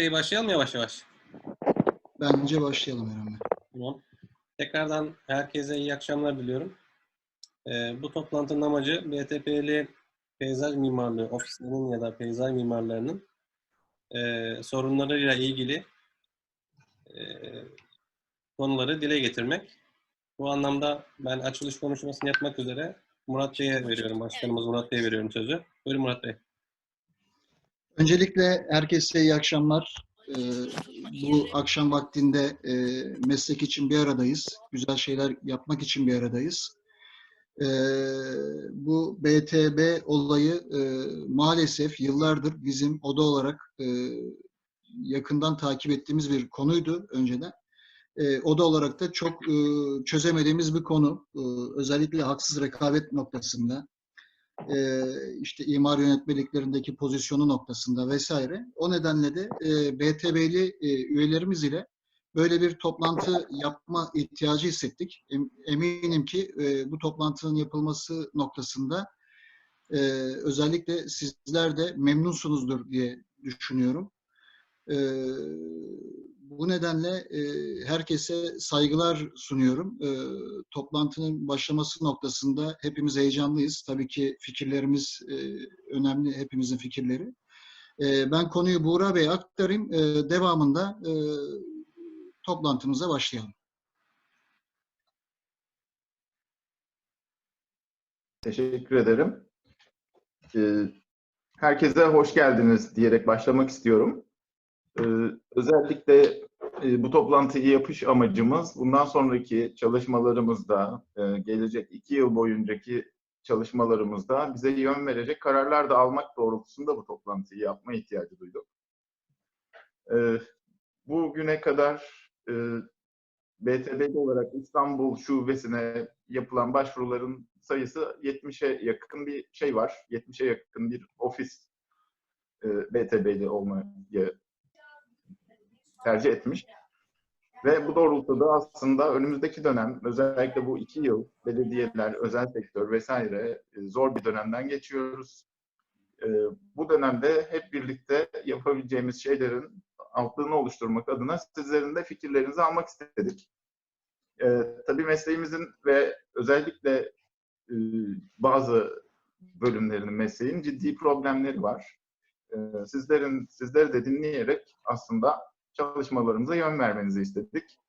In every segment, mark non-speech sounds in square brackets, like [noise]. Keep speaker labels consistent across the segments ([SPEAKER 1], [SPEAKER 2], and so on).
[SPEAKER 1] Bey başlayalım yavaş yavaş.
[SPEAKER 2] Bence başlayalım Eren Bey.
[SPEAKER 1] Tamam. Tekrardan herkese iyi akşamlar diliyorum. Ee, bu toplantının amacı BTP'li peyzaj mimarlığı ofislerinin ya da peyzaj mimarlarının e, sorunlarıyla ilgili e, konuları dile getirmek. Bu anlamda ben açılış konuşmasını yapmak üzere Murat Bey'e veriyorum. Başkanımız Murat Bey'e veriyorum sözü. Buyurun Murat Bey.
[SPEAKER 2] Öncelikle herkese iyi akşamlar. Ee, bu akşam vaktinde e, meslek için bir aradayız. Güzel şeyler yapmak için bir aradayız. Ee, bu BTB olayı e, maalesef yıllardır bizim oda olarak e, yakından takip ettiğimiz bir konuydu önceden. E, oda olarak da çok e, çözemediğimiz bir konu. E, özellikle haksız rekabet noktasında e, işte imar yönetmeliklerindeki pozisyonu noktasında vesaire. O nedenle de e, BTB'li e, üyelerimiz ile böyle bir toplantı yapma ihtiyacı hissettik. Em- Eminim ki bu toplantının yapılması noktasında özellikle sizler de memnunsunuzdur diye düşünüyorum. Bu nedenle e, herkese saygılar sunuyorum. E, toplantının başlaması noktasında hepimiz heyecanlıyız. Tabii ki fikirlerimiz e, önemli, hepimizin fikirleri. E, ben konuyu Buğra Bey'e aktarayım. E, devamında e, toplantımıza başlayalım.
[SPEAKER 3] Teşekkür ederim. Ee, Herkese hoş geldiniz diyerek başlamak istiyorum. Ee, Özellikle e, bu toplantıyı yapış amacımız bundan sonraki çalışmalarımızda, e, gelecek iki yıl boyuncaki çalışmalarımızda bize yön verecek kararlar da almak doğrultusunda bu toplantıyı yapma ihtiyacı duyduk. Ee, Bugüne kadar e, BTB'li olarak İstanbul şubesine yapılan başvuruların sayısı 70'e yakın bir şey var. 70'e yakın bir ofis e, BTB'li olmayı tercih etmiş. Ve bu doğrultuda aslında önümüzdeki dönem, özellikle bu iki yıl belediyeler, özel sektör vesaire e, zor bir dönemden geçiyoruz. E, bu dönemde hep birlikte yapabileceğimiz şeylerin altlığını oluşturmak adına sizlerin de fikirlerinizi almak istedik. Ee, tabii mesleğimizin ve özellikle e, bazı bölümlerinin mesleğin ciddi problemleri var. Sizlerin sizleri de dinleyerek aslında çalışmalarımıza yön vermenizi istedik.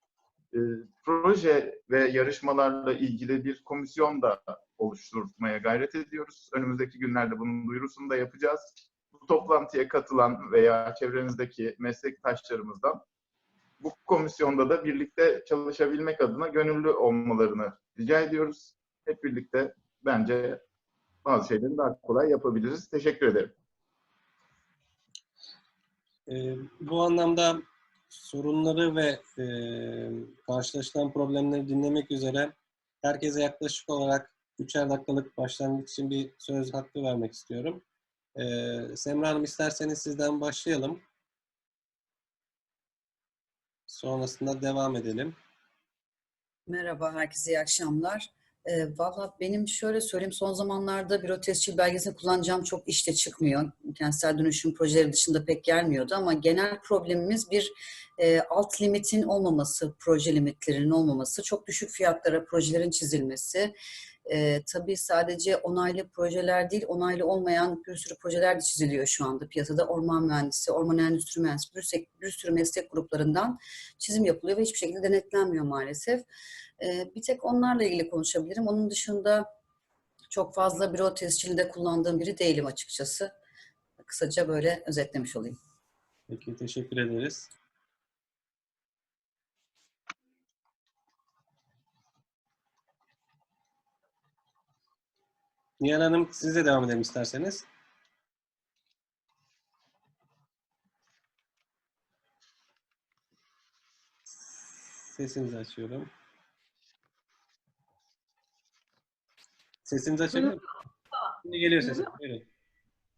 [SPEAKER 3] Ee, proje ve yarışmalarla ilgili bir komisyon da oluşturmaya gayret ediyoruz. Önümüzdeki günlerde bunun duyurusunu da yapacağız. Bu toplantıya katılan veya çevrenizdeki meslektaşlarımızdan bu komisyonda da birlikte çalışabilmek adına gönüllü olmalarını rica ediyoruz. Hep birlikte bence bazı şeyleri daha kolay yapabiliriz. Teşekkür ederim.
[SPEAKER 1] Ee, bu anlamda sorunları ve e, karşılaşılan problemleri dinlemek üzere herkese yaklaşık olarak üçer dakikalık başlangıç için bir söz hakkı vermek istiyorum. Ee, Semra Hanım isterseniz sizden başlayalım. Sonrasında devam edelim.
[SPEAKER 4] Merhaba, herkese iyi akşamlar. Ee, Valla benim şöyle söyleyeyim, son zamanlarda büro tescil belgesini kullanacağım çok işte çıkmıyor. Kentsel dönüşüm projeleri dışında pek gelmiyordu ama genel problemimiz bir e, alt limitin olmaması, proje limitlerinin olmaması, çok düşük fiyatlara projelerin çizilmesi. E, tabii sadece onaylı projeler değil, onaylı olmayan bir sürü projeler de çiziliyor şu anda piyasada. Orman mühendisi, orman endüstri mühendisi, bir sürü, bir sürü meslek gruplarından çizim yapılıyor ve hiçbir şekilde denetlenmiyor maalesef. Ee, bir tek onlarla ilgili konuşabilirim. Onun dışında çok fazla büro tescilinde kullandığım biri değilim açıkçası. Kısaca böyle özetlemiş olayım.
[SPEAKER 1] Peki teşekkür ederiz. Nihal Hanım siz de devam edelim isterseniz. Sesinizi açıyorum. Sesinizi açabilir miyim? Şimdi geliyor sesim. Buyurun.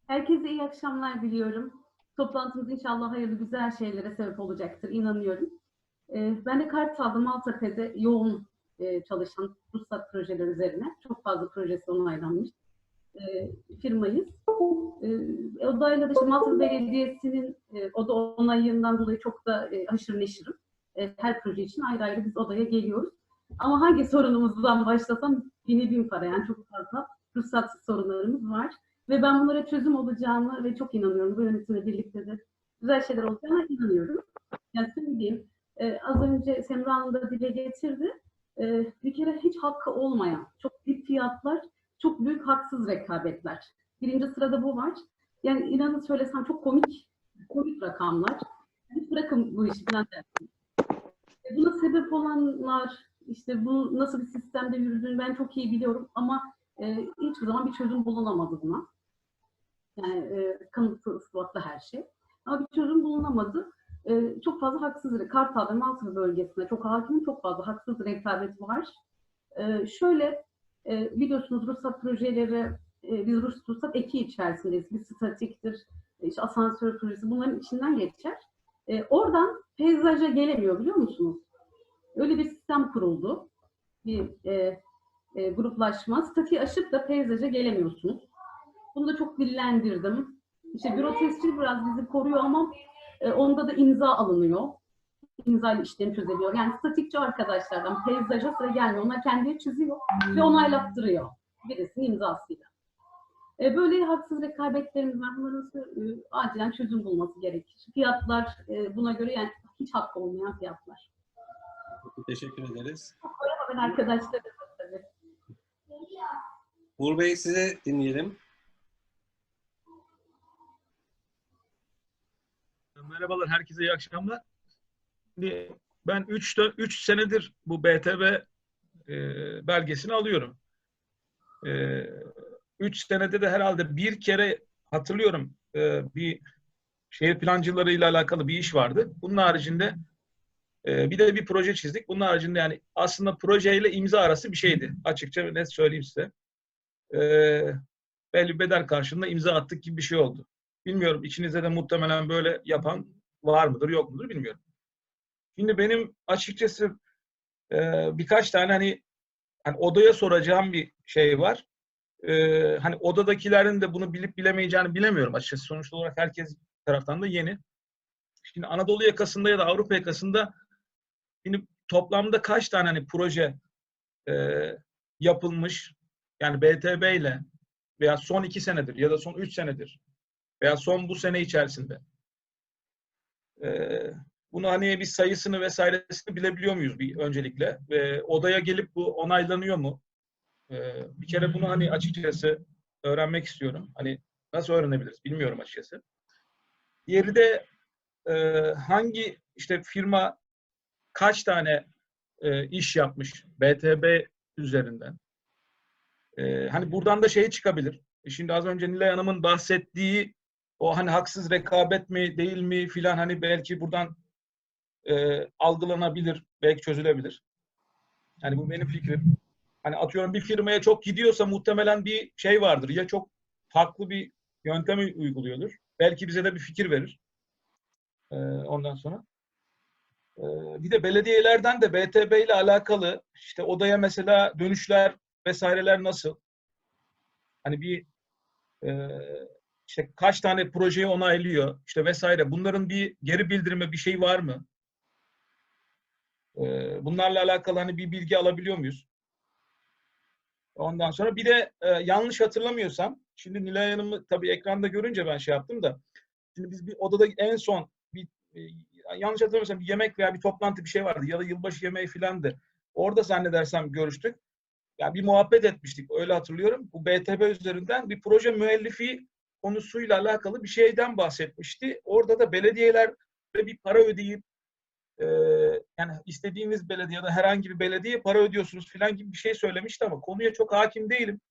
[SPEAKER 5] Herkese iyi akşamlar diliyorum. Toplantımız inşallah hayırlı güzel şeylere sebep olacaktır, inanıyorum. Ee, ben de Kartal'da Maltepe'de yoğun e, çalışan ruhsat projeler üzerine çok fazla projesi onaylanmış. e, firmayız. E, odayla da işte Maltepe Belediyesi'nin oda onayından dolayı çok da haşır neşirim. Her proje için ayrı ayrı biz odaya geliyoruz. Ama hangi sorunumuzdan başlasam yine bin para yani çok fazla ruhsat sorunlarımız var. Ve ben bunlara çözüm olacağını ve çok inanıyorum. Bu yönetimle birlikte de güzel şeyler olacağına inanıyorum. Yani söyleyeyim, e, az önce Semra Hanım da dile getirdi. E, bir kere hiç hakkı olmayan, çok büyük fiyatlar, çok büyük haksız rekabetler. Birinci sırada bu var. Yani inanın söylesem çok komik, komik rakamlar. Hiç bırakın bu işi dersin. E, Buna sebep olanlar, işte bu nasıl bir sistemde yürüdüğünü ben çok iyi biliyorum ama e, hiçbir zaman bir çözüm bulunamadı buna. Yani e, kanıtlı, ispatlı her şey. Ama bir çözüm bulunamadı. E, çok fazla haksız, Kartal ve Maltepe bölgesinde çok hakim, çok fazla haksız rekabet var. E, şöyle, e, biliyorsunuz ruhsat projeleri, e, biz ruhsat, eki içerisindeyiz. Bir statiktir, işte asansör projesi bunların içinden geçer. E, oradan peyzaja gelemiyor biliyor musunuz? Öyle bir sistem kuruldu. Bir e, e, gruplaşma. Statiği aşıp da peyzaja gelemiyorsunuz. Bunu da çok dillendirdim. İşte büro tescil biraz bizi koruyor ama e, onda da imza alınıyor. İmza ile işlem çözebiliyor. Yani statikçi arkadaşlardan peyzaja sıra gelmiyor. Onlar kendileri çiziyor ve onaylattırıyor. Birisinin imzasıyla. E, böyle haksız rekabetlerimiz var. Bunların e, acilen çözüm bulması gerekir. Fiyatlar e, buna göre yani hiç hakkı olmayan fiyatlar.
[SPEAKER 1] Teşekkür ederiz.
[SPEAKER 5] Ben arkadaşlarım da tabii.
[SPEAKER 1] Uğur Bey size dinleyelim.
[SPEAKER 6] Merhabalar, herkese iyi akşamlar. Şimdi ben 3 3 senedir bu BTV e, belgesini alıyorum. 3 senede de herhalde bir kere hatırlıyorum e, bir şehir plancılarıyla alakalı bir iş vardı. Bunun haricinde e, bir de bir proje çizdik. Bunun haricinde yani aslında projeyle imza arası bir şeydi. Açıkça net söyleyeyim size. E, belli bir bedel karşılığında imza attık gibi bir şey oldu. Bilmiyorum içinizde de muhtemelen böyle yapan var mıdır yok mudur bilmiyorum. Şimdi benim açıkçası e, birkaç tane hani, hani odaya soracağım bir şey var. E, hani odadakilerin de bunu bilip bilemeyeceğini bilemiyorum açıkçası. Sonuç olarak herkes taraftan da yeni. Şimdi Anadolu yakasında ya da Avrupa yakasında şimdi toplamda kaç tane hani proje e, yapılmış yani BTB ile veya son iki senedir ya da son üç senedir veya son bu sene içerisinde. Ee, bunu hani bir sayısını vesairesini bilebiliyor muyuz bir öncelikle? Ve odaya gelip bu onaylanıyor mu? Ee, bir kere bunu hani açıkçası öğrenmek istiyorum. Hani nasıl öğrenebiliriz bilmiyorum açıkçası. Diğeri de e, hangi işte firma kaç tane e, iş yapmış BTB üzerinden? E, hani buradan da şey çıkabilir. E, Şimdi az önce Nilay Hanım'ın bahsettiği o hani haksız rekabet mi değil mi filan hani belki buradan e, algılanabilir, belki çözülebilir. Yani bu benim fikrim. Hani atıyorum bir firmaya çok gidiyorsa muhtemelen bir şey vardır. Ya çok farklı bir yöntemi uyguluyordur. Belki bize de bir fikir verir. E, ondan sonra. E, bir de belediyelerden de BTB ile alakalı işte odaya mesela dönüşler vesaireler nasıl? Hani bir e, işte kaç tane projeyi onaylıyor işte vesaire. Bunların bir geri bildirimi bir şey var mı? Ee, bunlarla alakalı hani bir bilgi alabiliyor muyuz? Ondan sonra bir de e, yanlış hatırlamıyorsam şimdi Nilay Hanım'ı tabii ekranda görünce ben şey yaptım da şimdi biz bir odada en son bir e, yanlış hatırlamıyorsam bir yemek veya bir toplantı bir şey vardı ya da yılbaşı yemeği filandı. Orada zannedersem görüştük. Ya bir muhabbet etmiştik öyle hatırlıyorum. Bu BTB üzerinden bir proje müellifi konusuyla alakalı bir şeyden bahsetmişti. Orada da belediyeler bir para ödeyip e, yani istediğiniz belediye ya da herhangi bir belediyeye para ödüyorsunuz falan gibi bir şey söylemişti ama konuya çok hakim değilim.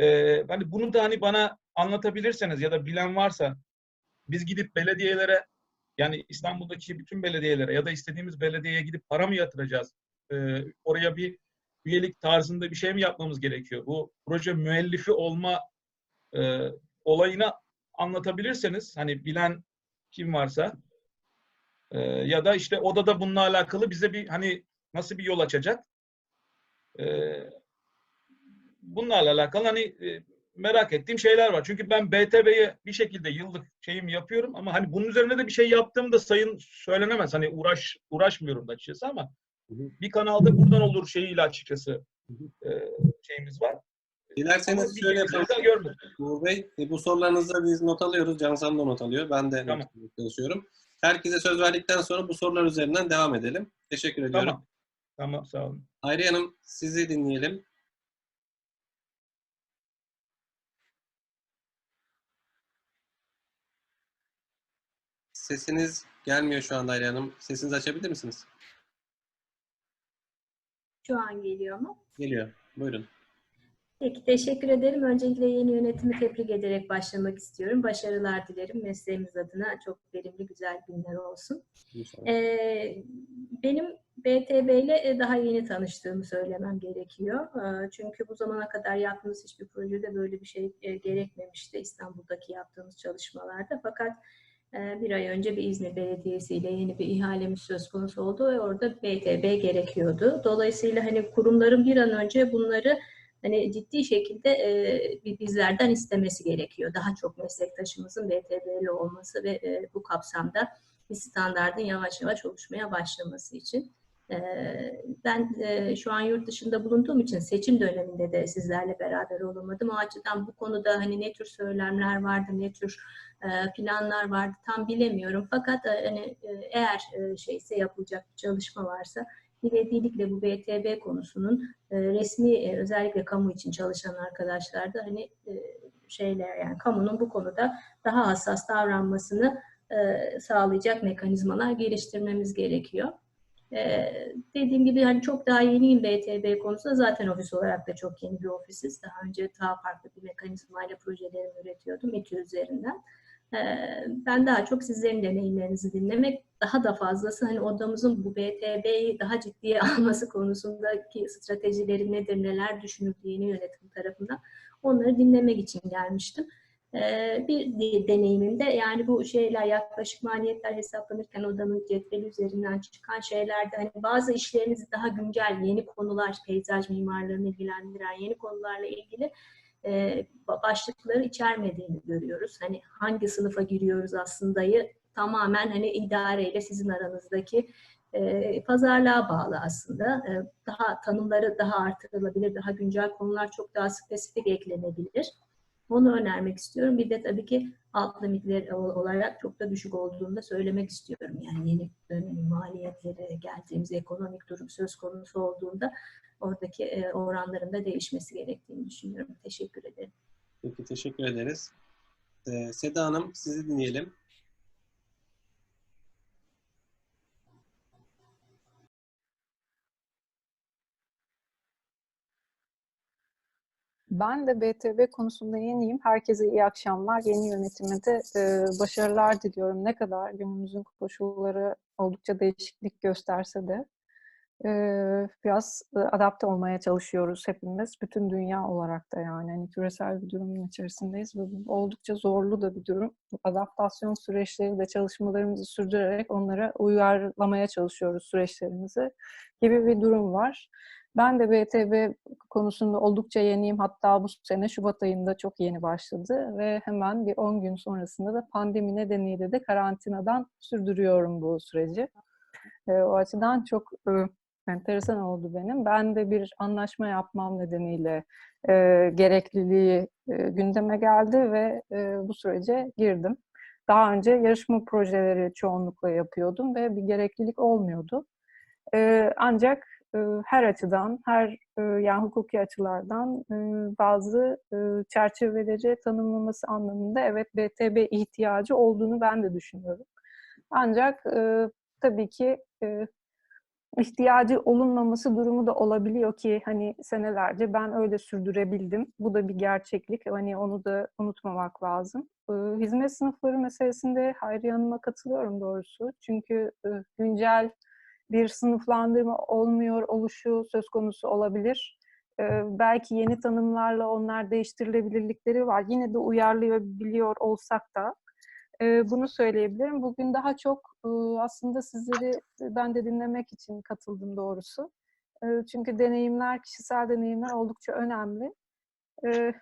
[SPEAKER 6] E, hani bunu da hani bana anlatabilirseniz ya da bilen varsa biz gidip belediyelere yani İstanbul'daki bütün belediyelere ya da istediğimiz belediyeye gidip para mı yatıracağız? E, oraya bir üyelik tarzında bir şey mi yapmamız gerekiyor? Bu proje müellifi olma e, olayını anlatabilirseniz hani bilen kim varsa e, ya da işte odada bununla alakalı bize bir hani nasıl bir yol açacak? E, bunlarla alakalı hani e, merak ettiğim şeyler var. Çünkü ben BTB'ye bir şekilde yıllık şeyim yapıyorum ama hani bunun üzerine de bir şey yaptığım da sayın söylenemez. Hani uğraş uğraşmıyorum da açıkçası ama bir kanalda buradan olur şeyiyle açıkçası e, şeyimiz var.
[SPEAKER 1] Dilerseniz şöyle yapalım. Uğur Bey, e, bu sorularınızı biz not alıyoruz. Cansam da not alıyor. Ben de not
[SPEAKER 6] Tamam.
[SPEAKER 1] almaya çalışıyorum. Herkese söz verdikten sonra bu sorular üzerinden devam edelim. Teşekkür ediyorum.
[SPEAKER 6] Tamam. Tamam sağ olun.
[SPEAKER 1] Hayriye Hanım sizi dinleyelim. Sesiniz gelmiyor şu anda Hayriye Hanım. Sesinizi açabilir misiniz?
[SPEAKER 7] Şu an geliyor mu?
[SPEAKER 1] Geliyor. Buyurun.
[SPEAKER 7] Peki teşekkür ederim. Öncelikle yeni yönetimi tebrik ederek başlamak istiyorum. Başarılar dilerim. Mesleğimiz adına çok verimli güzel günler olsun.
[SPEAKER 1] İnşallah.
[SPEAKER 7] Ee, benim BTB ile e, daha yeni tanıştığımı söylemem gerekiyor. Ee, Çünkü bu zamana kadar yaptığımız hiçbir projede böyle bir şey e, gerekmemişti İstanbul'daki yaptığımız çalışmalarda. Fakat bir ay önce bir İzmir Belediyesi ile yeni bir ihalemiz söz konusu oldu ve orada BTB gerekiyordu. Dolayısıyla hani kurumların bir an önce bunları hani ciddi şekilde e, bi- bizlerden istemesi gerekiyor. Daha çok meslektaşımızın BTB'li olması ve e, bu kapsamda bir standardın yavaş yavaş oluşmaya başlaması için. E, ben e, şu an yurt dışında bulunduğum için seçim döneminde de sizlerle beraber olamadım. O açıdan bu konuda hani ne tür söylemler vardı, ne tür e, planlar vardı tam bilemiyorum. Fakat e, hani eğer şeyse yapılacak bir çalışma varsa ivedilikle bu BTB konusunun resmi özellikle kamu için çalışan arkadaşlar da hani şeyler yani kamunun bu konuda daha hassas davranmasını sağlayacak mekanizmalar geliştirmemiz gerekiyor. E, dediğim gibi hani çok daha yeniyim BTB konusunda zaten ofis olarak da çok yeni bir ofisiz. Daha önce daha farklı bir mekanizmayla projelerimi üretiyordum İTÜ üzerinden. E, ben daha çok sizlerin deneyimlerinizi dinlemek, daha da fazlası hani odamızın bu BTB'yi daha ciddiye [laughs] alması konusundaki stratejileri nedir, neler düşünüldü yeni yönetim tarafından onları dinlemek için gelmiştim. Ee, bir deneyimimde yani bu şeyler yaklaşık maliyetler hesaplanırken odanın cetveli üzerinden çıkan şeylerde hani bazı işleriniz daha güncel yeni konular peyzaj mimarlarını ilgilendiren yeni konularla ilgili e, ba- başlıkları içermediğini görüyoruz. Hani hangi sınıfa giriyoruz aslındayı tamamen hani idareyle sizin aranızdaki e, pazarlığa bağlı aslında. E, daha tanımları daha artırılabilir, daha güncel konular çok daha spesifik eklenebilir. Onu önermek istiyorum. Bir de tabii ki alt limitler ol- olarak çok da düşük olduğunu da söylemek istiyorum. Yani yeni dönemin maliyetleri, geldiğimiz ekonomik durum söz konusu olduğunda oradaki e, oranların da değişmesi gerektiğini düşünüyorum. Teşekkür ederim.
[SPEAKER 1] Peki teşekkür ederiz. Ee, Seda Hanım sizi dinleyelim.
[SPEAKER 8] Ben de BTB konusunda yeniyim. Herkese iyi akşamlar. Yeni yönetime de e, başarılar diliyorum. Ne kadar günümüzün koşulları oldukça değişiklik gösterse de e, biraz e, adapte olmaya çalışıyoruz hepimiz. Bütün dünya olarak da yani. Hani küresel bir durumun içerisindeyiz ve bu oldukça zorlu da bir durum. Adaptasyon süreçleri de çalışmalarımızı sürdürerek onlara uyarlamaya çalışıyoruz süreçlerimizi gibi bir durum var. Ben de BTB konusunda oldukça yeniyim. Hatta bu sene Şubat ayında çok yeni başladı ve hemen bir 10 gün sonrasında da pandemi nedeniyle de karantinadan sürdürüyorum bu süreci. E, o açıdan çok e, enteresan oldu benim. Ben de bir anlaşma yapmam nedeniyle e, gerekliliği e, gündeme geldi ve bu sürece girdim. Daha önce yarışma projeleri çoğunlukla yapıyordum ve bir gereklilik olmuyordu. Ancak her açıdan, her e, yani hukuki açılardan e, bazı e, çerçeveleri tanımlaması anlamında evet BTB ihtiyacı olduğunu ben de düşünüyorum. Ancak tabii ki ihtiyacı olunmaması durumu da olabiliyor ki hani senelerce ben öyle sürdürebildim. Bu da bir gerçeklik. Hani onu da unutmamak lazım. Hizmet sınıfları meselesinde Hayriye Hanım'a katılıyorum doğrusu. Çünkü güncel bir sınıflandırma olmuyor oluşu söz konusu olabilir. Ee, belki yeni tanımlarla onlar değiştirilebilirlikleri var. Yine de uyarlayabiliyor olsak da e, bunu söyleyebilirim. Bugün daha çok e, aslında sizleri ben de dinlemek için katıldım doğrusu. E, çünkü deneyimler, kişisel deneyimler oldukça önemli. E,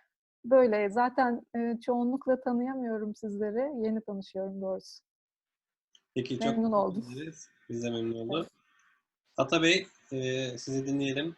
[SPEAKER 8] Böyle. Zaten e, çoğunlukla tanıyamıyorum sizleri. Yeni tanışıyorum doğrusu.
[SPEAKER 1] Peki çok
[SPEAKER 8] Memnun
[SPEAKER 1] teşekkür
[SPEAKER 8] oldum.
[SPEAKER 1] ederiz. Biz de memnun olduk. Ata Bey, e, sizi dinleyelim.